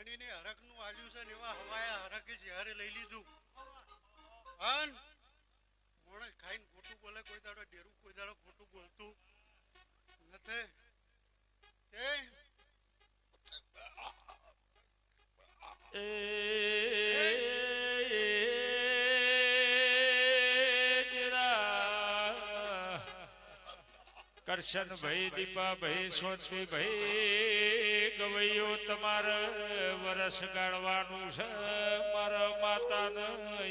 ધણીને હરખનું આલ્યું છે એવા હવાયા હરકે જ્યારે લઈ લીધું. અન માણસ ખાઈને ખોટું બોલે, કોઈ દાડો ડેરું, કોઈ દાડો ખોટું બોલતું નથી. કરશન ભાઈ દીપા ભાઈ સોનવી ભાઈ ગવૈયો તમારે વરસ ગાળવાનું છે. મારા માતાને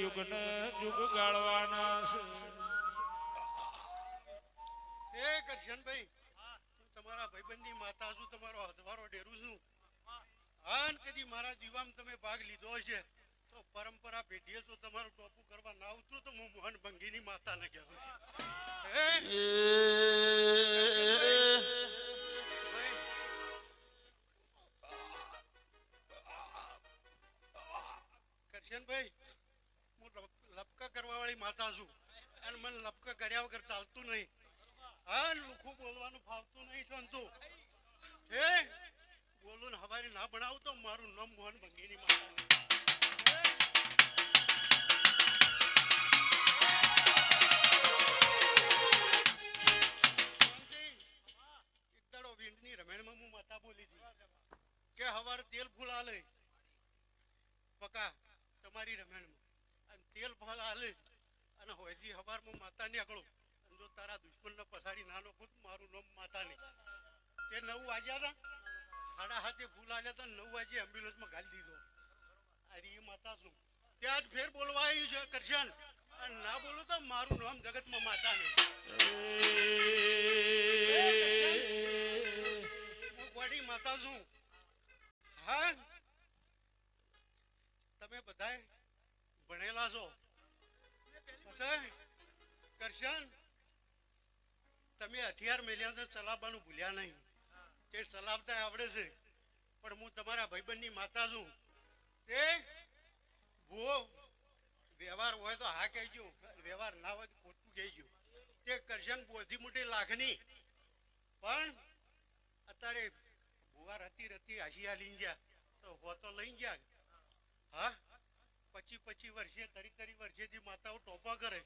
યુગને જુગ ગાળવાના છે. એ કરશનભાઈ હું તમારા ભાઈબંધની માતા છું તમારો હથવારો ડેરું છું. આન કદી મારા દીવામાં તમે ભાગ લીધો છે તો પરંપરા પેઢીએ તો તમારું ટોપું કરવા ના ઉતરું તો હું મોહન ભંગીની માતાને કહેવું માતા છું. અને મને લપક કર્યા વગર ચાલતું નહીં. હા લુખું બોલવાનું ફાવતું નહીં, સંતુ. હે? બોલું હવારે ના ભણાવું તો મારું નામ મોહન ભંગીની માતા રમેણમાં હું માતા બોલી હતી કે હવારે તેલ ફૂલ આલે. પકા, તમારી રમેણમાં. અને તેલ ફૂલ આલે. હોયજી હવારમાં માતા નીકળો. અને જો તારા દુશ્મનને પસાડી નાનો ખુદ મારું નામ માતાની તે નવ વાગ્યા હતા. સાડા હાથે ભૂલ આવ્યા હતા નવ વાગે એમ્બ્યુલન્સમાં ગાલી દીધો. અરે એ માતા શું? ત્યાં જ ફેર બોલવા આવ્યું છે, કરશન. અને ના બોલો તો મારું નામ જગતમાં માતા નહીં. હું ગોડી માતા છું. હા? તમે બધાય ભણેલા છો. પછી કરશન? તમે હથિયાર મેલ્યા તો ચલાવવાનું ભૂલ્યા નહીં. તે ચલાવતા આવડે છે, પણ હું તમારા ભાઈબંધની માતા છું. તે ભૂવો, વ્યવહાર હોય તો હા કહેજો, વ્યવહાર ના હોય તો ખોટું કહેજો. તે કરશન બોધી મોટી લાગણી. પણ અત્યારે ભુવા રતી રતી આશિયા લઈ ગયા. તો હો તો લઈને ગયા. હા? પચી પચી વર્ષે, તરી તરી વર્ષેથી માતાઓ ટોપા કરે.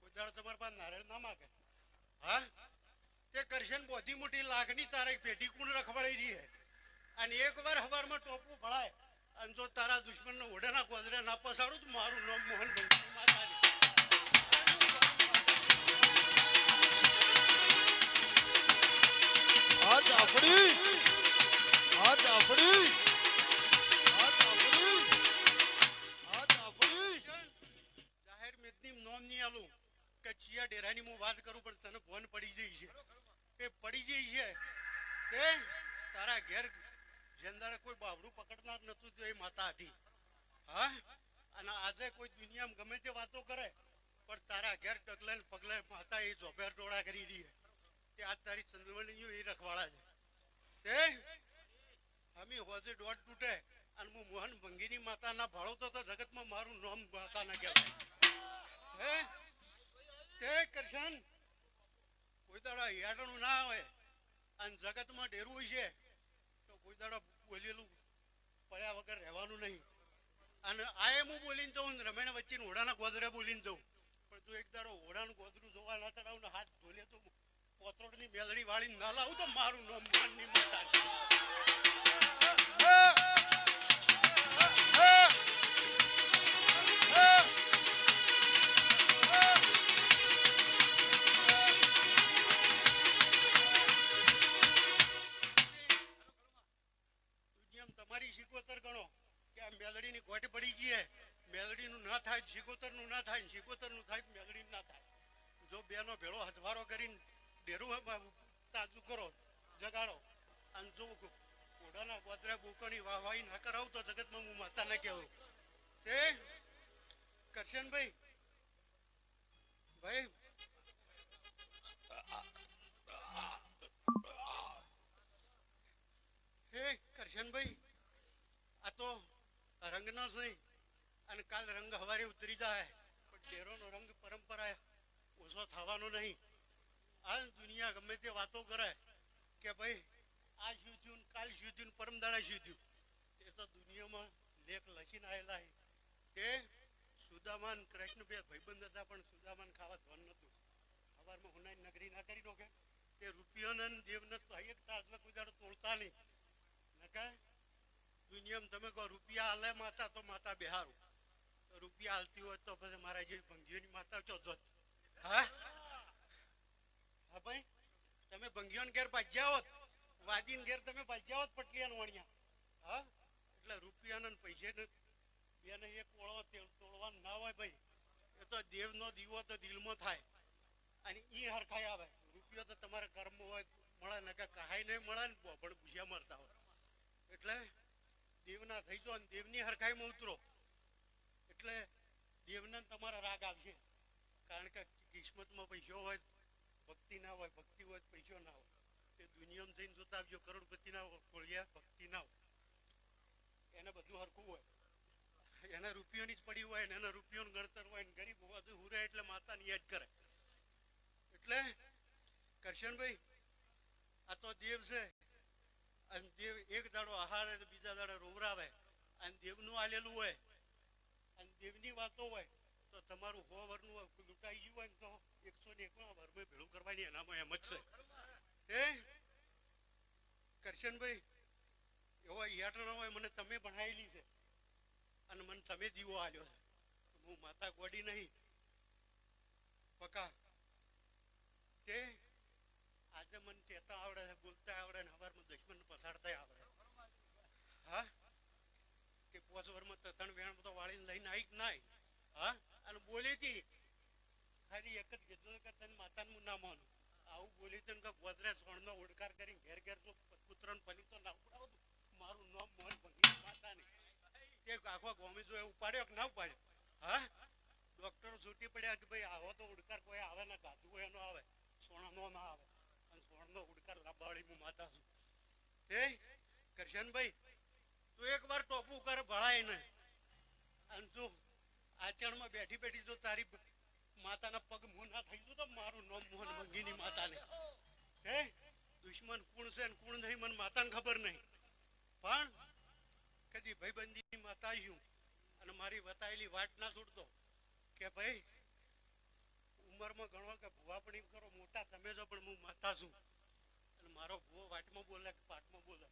કોઈ દાડો તમારા પાસે નારિયેળ ના માગે. હા? તે કરશન બોધી મોટી લાગણી તારે પેઢી કુણ રખવાડી રહી હે? અને એકવાર હવારમાં ટોપું ભળાય, અને જો તારા દુશ્મનને ઓઢાના કોદરે ના પસાડું તો મારું નામ મોહન ભાઈ માતાજી આ ચાપડી ચિયા ડેરાની હું વાત કરું પણ તને ફોન પડી જઈ છે. એ પડી જઈ છે? તે તારા ઘેર જેંદારે કોઈ બાવડું પકડનાર નતું તો એ માતા હતી હા? અને આજે કોઈ દુનિયામાં ગમે તે વાતો કરે, પણ તારા ઘેર ડગલે પગલે માતા એ જોબેર ટોળા કરી રહી તે આજ તારી ચંદ્રમણીઓ એ રખવાળા છે. તે અમે હોજે દોઢ તૂટે અને હું મોહન ભંગીની માતાના ભાળો તો જગતમાં મારું નામ માતા ના કહેવાય હે? તે કરશન. કોઈ દાડા હેડણું ના હોય અને જગતમાં ડેરવું છે, તો કોઈ દાડા બોલેલું પડ્યા વગર રહેવાનું નહીં. અને આયે હું બોલીને જાઉં રમેણ વચ્ચે ઓઢાના ગોદરે બોલીને જાઉં. પણ તું એક દાડો હોડાનું ગોદરું જોવા ના ચડાવું ને હાથ ધોલે તો પોતરોડની મેલડી વાળી ના લાવું તો મારું નામ માનની માતા ના થાય મેલડીનું ના થાય. જો બેનો ભેળો હથવારો કરીને ડેરું તાજું કરો, જગાડો. અને જો ઘોડાના ગોદરા બુકોની વાહવાઈ ના કરાવ તો જગતમાં હું માતા ના કહેવું. તે કરશનભાઈ ભાઈ. હે કરશનભાઈ આ તો રંગનો જ નહીં. અને કાલ રંગ હવારે ઉતરી જાય. પણ રંગ પરંપરા ઓછો થવાનો નહીં. આ દુનિયા ગમે તે વાતો કરે કે ભાઈ, આ શું કાલ શું થયું ને પરમ દાડા શું એ તો દુનિયામાં લેખ લખીને આવેલા તે સુદામાન કૃષ્ણ બે ભાઈબંધ હતા, પણ સુદામાન ખાવા ધન નહોતું. સવારમાં હુનાઈ નગરી ના કરી રોકે તે રૂપિયાના ને દેવને તો એક તાજમાં કોઈ દાડો તોડતા નહીં. નકા, દુનિયામાં તમે કહો રૂપિયા હાલે માતા તો માતા બેહારું. રૂપિયા હાલતી હોય તો પછી મારા જેવી ભંગીઓની માતા ચો હા? હા ભાઈ? તમે ભંગીઓને ઘેર ભાજ્યા હોત, વાદીને ઘેર તમે પાજ્યા હોત પટલિયાન વણ્યા. હા? એટલે રૂપિયાના પૈસે બેને એક ઓળો તેલ તોડવાનું ના હોય ભાઈ. એ તો દેવનો દીવો તો દિલમાં થાય. અને એ હરખાઈ આવે. રૂપિયો તો તમારા કર્મ હોય, મળે ને કે કહાઈ નહીં મળે ને પણ ભૂજ્યા મરતા હોય. એટલે દેવના થઈ જાઓ દેવની હરખાઈમાં ઉતરો. એટલે દેવને તમારા રાગ આવશે કારણ કે કિસ્મતમાં પૈસો હોય, ભક્તિ ના હોય, ભક્તિ હોય પૈસો ના હોય. તે દુનિયામાં જઈને જોતા આવજો, કરોડપતિ ના ખોળિયા, ભક્તિ ના હોય. એને બધું હરખું હોય. એના રૂપિયોની જ પડી હોય ને એના રૂપિયોનું ગણતર હોય ને ગરીબ બધું હુરે એટલે માતાની યાદ કરે. એટલે કરશનભાઈ, આ તો દેવ છે. અને દેવ એક દાડો આહારે બીજા દાડે રોવરાવે. અને દેવનું આલેલું હોય. દેવની વાતો હોય તો તમારું સો વરનું લૂંટાઈ ગયું હોય ને તો એકસો ને એકમાં વરમાં ભેળું કરવાની એનામાં એમ જ છે. હે? કરશનભાઈ, એવો યાટણો હોય મને તમે ભણાયેલી છે. અને મને તમે દીવો આલ્યો હું માતા ગોડી નહીં. પકા. તે આજે મને કહેતા આવડે છે બોલતા આવડે ને હવારમાં દુશ્મન પસાડતા આવડે હા તે પોચ વરમાં ત્રણ વેણ તો વાળીને લઈને આવી નાય. અને બોલી હતી, ખાલી એક જ કીધું કે તને માતાનું ના માનું. આવું બોલી હતી કે ગોદરે સોણનો ઓડકાર કરીને ઘેર ઘેર જો પુત્રને પલી તો ના ઉડાવતું મારું નામ મોહન ભંગી માતાને તે આખો ગોમી જો ઉપાડ્યો કે ના ઉપાડ્યો? હા? ડોક્ટરો છૂટી પડ્યા કે ભાઈ, આવો તો ઉડકાર કોઈ આવે ને ગાધું એનો આવે. સોણાનો ના આવે. અને સોણનો ઉડકાર લાંબાવાળી હું માતા છું. એ કરશનભાઈ એક વાર ટોપું કર, ભળાય ને અને તું આચરણમાં બેઠી બેઠી જો તારી માતાના પગ મોના થઈ ગયું તો મારું નામ મોહન મંગીની માતાને. હે? દુશ્મન કોણ છે ને કોણ નહીં, મને માતાને ખબર નહીં. પણ કદી ભાઈબંધીની માતા આવ્યું અને મારી વતાયેલી વાટ ના છૂટતો કે ભાઈ, ઉંમરમાં ગણો કે ભૂવા પણ એમ કરો, મોટા તમે જો પણ હું માતા છું. અને મારો ભુવો વાટમાં બોલે કે પાટમાં બોલે.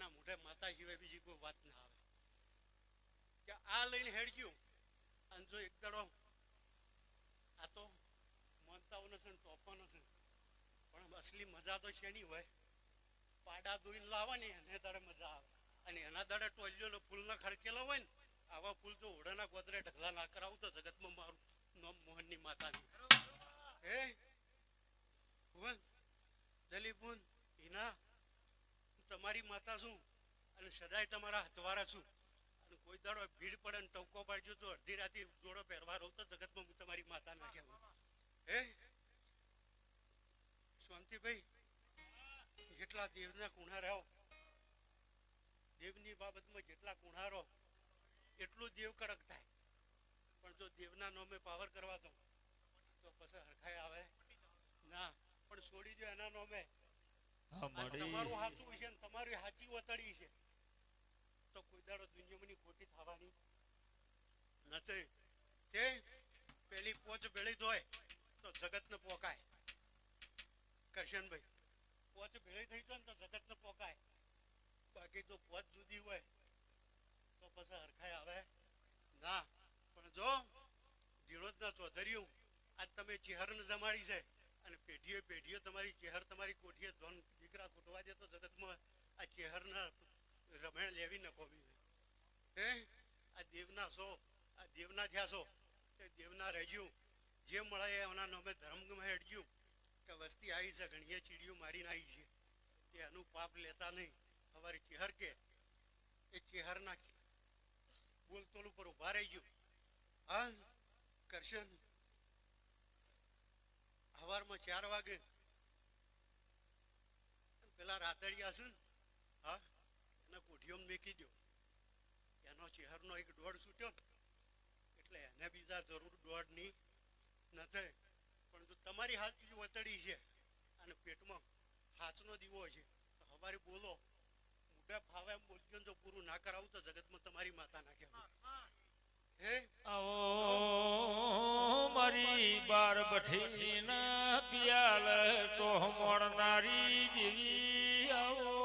એના મોઢે માતા સિવાય બીજી કોઈ વાત ના આવે. કે આ લઈને હેડજો અને જો એક દાડો આ તો માનતાઓ નથી ને ટોપા નથી પણ અસલી મજા તો શેની હોય? પાડા દોઈને લાવવાની, એને તારે મજા આવે. અને એના દાડે ટોલિયો ફૂલના ખડકેલો હોય ને, આવા ફૂલ તો ઓઢાના ગોદરે ઢગલા ના કરાવું તો જગતમાં મારું નામ મોહનની માતાની. હે? ભુવન, દલીપુન, હિના તમારી માતા છું અને સદાય તમારા હથવારા છું. અને કોઈ દાડો ભીડ પડે ને ટવકો પાડજો તો અડધી રાતે જોડો પહેરવા રહું તો જગતમાં હું તમારી માતા ના કહેવું હે? શાંતિભાઈ, જેટલા દેવના કુણા રહો, દેવની બાબતમાં જેટલા કુણારો એટલું દેવ કડક થાય. પણ જો દેવના નોમે પાવર કરવા દઉં, તો પછી હરખાઈ આવે. ના, પણ છોડી દો એના નોમે. તમારું સાચું છે ને તમારી સાચી વતડી છે. તો કોઈ દાડો દુનિયાની ખોટી થવાની નથી. તે પેલી પોચ ભેળી હોય તો જગતને પોકાય. કરશનભાઈ પોચ ભેળી થઈ જાય ને તો જગતને પોકાય. બાકી તો પોચ જુદી હોય તો પછી હરખાય આવે. ના પણ જો ધીરોજના ચૌધરીઓ આજ તમે ચેહરને જમાડી છે અને પેઢીએ પેઢીએ તમારી ચેહર તમારી કોઠીએ ધોન દીકરા ખૂટવા દે તો જગતમાં આ ચેહરના લેવી નખો બીજે હે? આ દેવના સો આ દેવના થયા છો તે દેવના રહેજ્યું જે મળે એ એના નામે ધર્મમાં હેડજ્યું કે વસ્તી આવી છે ઘણીએ ચીડીઓ મારીને આવી છે. તે એનું પાપ લેતા નહીં. અમારી ચેહર કે એ ચેહરના બોલતોલ ઉપર ઊભા રહી ગયું હા કરશન સવારમાં ચાર વાગે. પેલા રાતડિયા છે ને, હા? એના કોઠીઓમાં મેકી દો એનો ચહેરનો એક ડોળ છૂટ્યો એટલે એને બીજા જરૂર દોડની નથી પણ જો તમારી હાથ વતડી છે અને પેટમાં હાથનો દીવો છે, તો હવારે બોલો. મોટા ફાવે બોલજો તો પૂરું ના કરાવું તો જગતમાં તમારી માતા નાખે. હે? આવો મારી બાર બઠી ના પિયાલ તો મોડનારી જીવી આવો.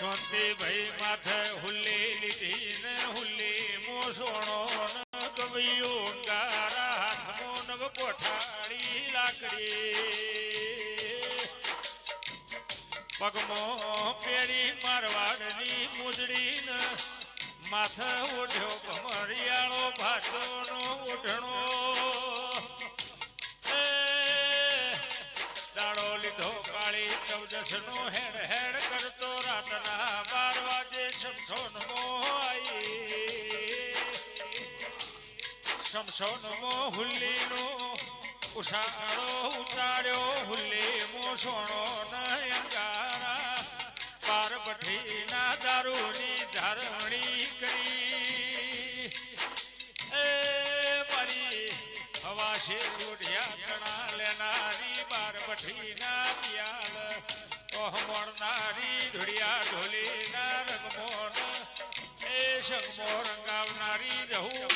શાંતિ ભાઈ માથે હુલ્લી લીધી ને હુલ્લી મો સોણો કવિયું ગારા હાથમો નવ કોઠાળી લાકડી. પગમો પેરી મારવાડની મુજડી ને માથે ઓઢ્યો કમરિયાળો ભાજોનો ઓઢણો. દાડો લીધો કાળી ચૌદસ નો હેડ હેડ શમશોન મોઈ શમશોન મો હુલ્લી નો ઉષાળો ઉતાર્યો હુલ્લી મોસોણો નયંગારા પાર બઠી ના દારૂની ધારણી કરી. એ મારી હવા છે ચણા લેનારી બઠી ના પિયાલ. ઓહ સંગમો રંગાવનારી રહું.